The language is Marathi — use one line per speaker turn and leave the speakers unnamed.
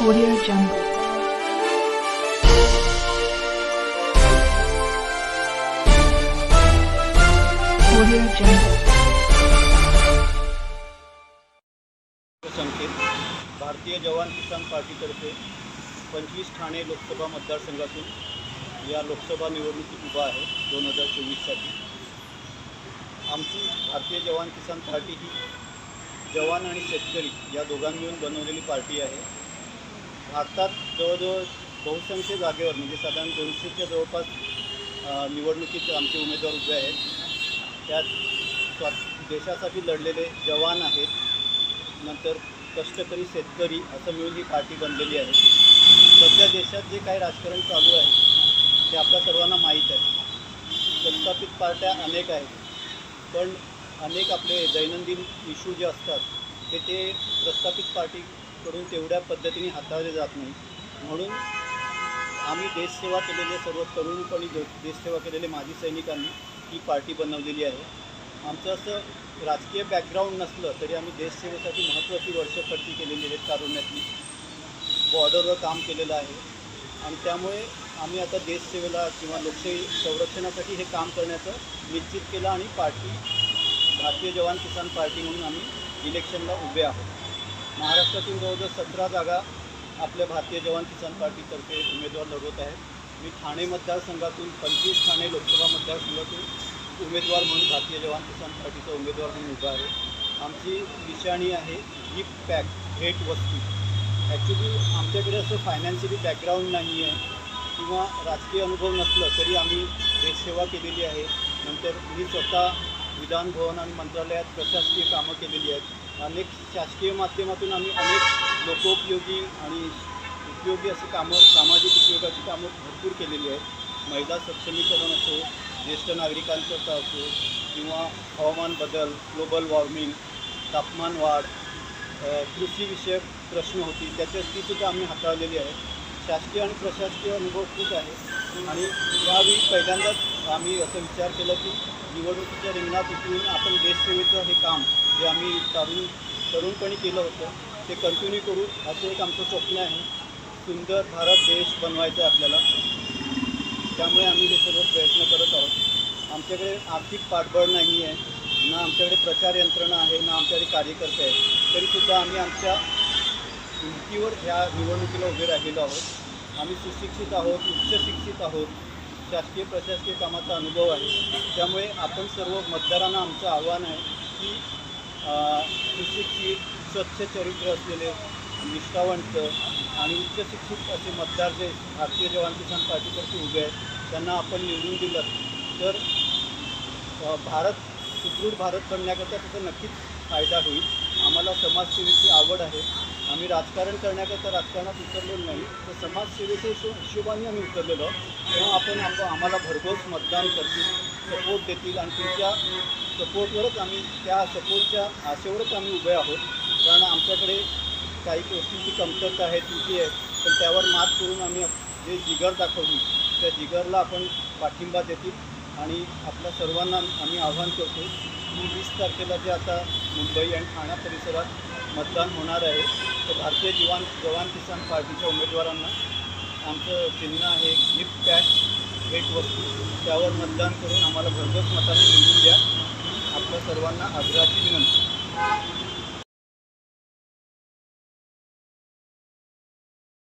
Audio Jungle. Audio Jungle.
संकेत भारतीय जवान किसान पार्टीतर्फे पंचवीस ठाणे लोकसभा मतदारसंघातून या लोकसभा निवडणुकीत उभा आहे दोन हजार चोवीससाठी आमची भारतीय जवान किसान पार्टी ही जवान आणि शेतकरी या दोघांनी मिळून बनवलेली पार्टी आहे भारतात जवळजवळ बहुसंख्य जागेवर म्हणजे साधारण दोनशेच्या जवळपास निवडणुकीत आमचे उमेदवार उभे आहेत. त्यात स्वा देशासाठी लढलेले जवान आहेत. नंतर कष्टकरी शेतकरी असं मिळून ही पार्टी बनलेली आहे. सध्या देशात जे काही राजकारण चालू आहे ते आपल्या सर्वांना माहीत आहे. प्रस्थापित पार्ट्या अनेक आहेत. पण अनेक आपले दैनंदिन इश्यू जे असतात ते ते प्रस्थापित पार्टी करून तेवढ्या पद्धतीने हाताळले जात नाही. म्हणून आम्ही देशसेवा केलेले सर्व तरुणपणी दे देशसेवा केलेले माजी सैनिकांनी ही पार्टी बनवलेली आहे. आमचं असं राजकीय बॅकग्राऊंड नसलं तरी आम्ही देशसेवेसाठी महत्त्वाची वर्ष खर्ची केलेली आहेत कारुण्यातली बॉर्डरवर काम केलेलं आहे. आणि त्यामुळे आम्ही आता देशसेवेला किंवा लोकशाही संरक्षणासाठी हे काम करण्याचं निश्चित केलं आणि पार्टी भारतीय जवान किसान पार्टी म्हणून आम्ही इलेक्शनला उभे आहोत. महाराष्ट्रातील जवळजवळ सतरा जागा आपल्या भारतीय जवान किसान पार्टीतर्फे उमेदवार लढवत आहेत. मी ठाणे मतदारसंघातून पंचवीस ठाणे लोकसभा मतदारसंघातून उमेदवार म्हणून भारतीय जवान किसान पार्टीचा उमेदवार म्हणून उभा आहे. आमची निशाणी आहे गिफ्ट पॅक भेट वस्तू. ॲक्च्युली आमच्याकडे असं फायनान्शियली बॅकग्राऊंड नाही आहे किंवा राजकीय अनुभव नसलं तरी आम्ही देशसेवा केलेली आहे. नंतर मी स्वतः विधानभवन आणि मंत्रालयात प्रशासकीय कामं केलेली आहेत. अनेक शासकीय माध्यमातून आम्ही अनेक लोकोपयोगी आणि उपयोगी अशी कामं सामाजिक उपयोगाची कामं भरपूर केलेली आहेत. महिला सक्षमीकरण असो ज्येष्ठ नागरिकांकरता असो किंवा हवामान बदल ग्लोबल वॉर्मिंग तापमान वाढ कृषीविषयक प्रश्न होती त्याच्या तीसुद्धा आम्ही हाताळलेली आहे. शासकीय आणि प्रशासकीय अनुभव खूप आहे. आणि यावेळी पहिल्यांदाच आम्ही असं विचार केला की निवडणुकीच्या रिंगणात उतरून आपण देशसेवेचं हे काम जे आम्ही तरुण तरुणपणी केलं होतं ते कंटिन्यू करू असं एक आमचं स्वप्न आहे. सुंदर भारत देश बनवायचा आहे आपल्याला. त्यामुळे आम्ही हे सर्व प्रयत्न करत आहोत. आमच्याकडे आर्थिक पाठबळ नाही आहे ना आमच्याकडे प्रचार यंत्रणा आहे ना आमच्याकडे कार्यकर्ते आहेत. तरीसुद्धा आम्ही आमच्या उंचीवर ह्या निवडणुकीला उभे राहिलेलो आहोत. आम्ही सुशिक्षित आहोत उच्च शिक्षित आहोत. शासकीय प्रशासकीय कामाचा अनुभव आहे. त्यामुळे आपण सर्व मतदारांना आमचं आव्हान आहे की सुशिक्षित स्वच्छ चरित्र असलेले निष्ठावंत आणि उच्च शिक्षित असे मतदार जे भारतीय जवान किसान पार्टीतर्फे उभे आहेत त्यांना आपण निवडून दिलं. तर भारत सुदृढ भारत बनण्याकरता त्याचा नक्कीच फायदा होईल. आम्हाला समाजसेवेची आवड आहे. आम्ही राजकारण करण्याकरता राजकारणात उतरलेलो नाही. तर समाजसेवेच्या हिशो हिशोबाने आम्ही उतरलेलो. तेव्हा आपण आम्हाला भरघोस मतदान करतील. सपोर्ट देतील आणि तुमच्या सपोर्टवरच आम्ही त्या सपोर्टच्या आशेवरच आम्ही उभे आहोत. कारण आमच्याकडे काही गोष्टींची कमतरता आहे त्रुटी आहे. पण त्यावर मात करून आम्ही जे जिगर दाखवली त्या जिगरला आपण पाठिंबा देतील आणि आपल्या सर्वांना आम्ही आव्हान करतो की वीस तारखेला जे आता मुंबई आणि ठाणा परिसरात मतदान होणार आहे तर भारतीय जवान जवान किसान पार्टीच्या उमेदवारांना आमचं चिन्ह आहे गिफ्ट पॅक भेट वस्तू त्यावर मतदान करून आम्हाला भरघोस मताने निवडून द्या. आपल्या सर्वांना आग्रहाची विनंती.